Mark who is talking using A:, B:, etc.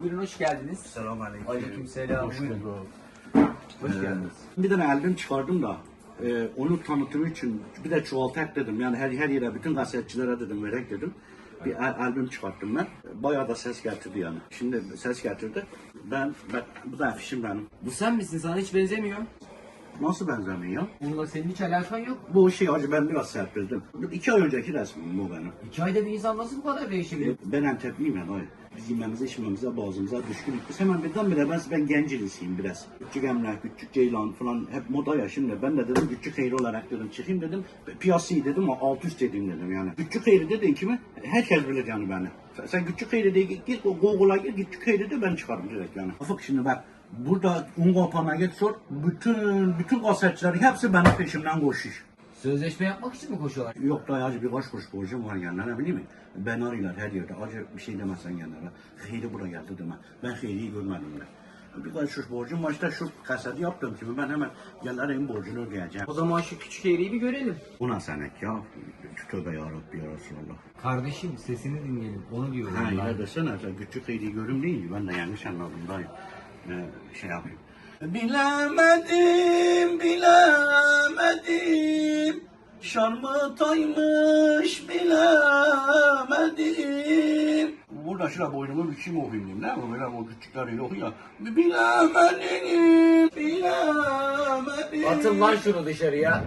A: Buyurun hoş geldiniz.
B: Selamünaleyküm.
A: Aleykümselam.
B: Hoş
A: Buyurun.
B: bulduk.
A: Hoş
B: Ee,
A: geldiniz.
B: Bir tane albüm çıkardım da e, onu tanıtımı için bir de çoğaltak dedim. Yani her her yere bütün gazetecilere dedim verek dedim. Bir al- albüm çıkarttım ben. Bayağı da ses getirdi yani. Şimdi ses getirdi. Ben, ben bu da afişim benim.
A: Bu sen misin? Sana hiç benzemiyor.
B: Nasıl benzemiyor?
A: Bununla senin hiç alakan yok.
B: Bu şey acı ben biraz serpildim. İki ay önceki resmim bu benim.
A: İki ayda bir insan nasıl bu kadar değişebilir?
B: Ben Antepliyim ya dayı. Biz yememize, içmemize, boğazımıza düşkünüz. Biz hemen birdenbire ben, ben gencilisiyim biraz. Küçük Emrah, Küçük Ceylan falan hep moda ya şimdi. Ben de dedim Küçük Hayri olarak dedim çıkayım dedim. Piyasayı dedim alt üst dedim dedim yani. Küçük Hayri dedi kimi herkes bilir yani beni. Sen, Küçük Hayri de git, git Google'a gir Küçük Hayri de ben çıkarım direkt yani. Ufak şimdi bak burada un kopana git sor. Bütün bütün gazeteciler hepsi benim peşimden koşuyor.
A: Sözleşme yapmak için mi koşuyorlar?
B: Yok da acı bir baş kuruş borcum var ne bileyim mi? Ben arıyorlar her yerde acı bir şey demezsen yanlara. Heyri buraya geldi deme. Ben Heyri'yi görmedim ben. Bir kaç kuruş borcum var işte şu kaseti yaptım kimi ben hemen arayayım borcunu ödeyeceğim.
A: O zaman şu küçük eğriyi bir görelim.
B: Buna senek ya. Tövbe ya Rabbi ya Resulallah.
A: Kardeşim sesini dinleyelim. Onu diyorum
B: Ha ya desene sen küçük Heyri'yi görüm değil mi? Ben de yanlış anladım dayı. Ee, şey yapayım. Bilemedim, bilemedim. Şarmı taymış bilemedim. Burada şurada boynumu mi okuyayım diyeyim değil mi? Böyle o küçükler yok ya. Bilemedim, bilemedim.
A: Atın lan şunu dışarıya.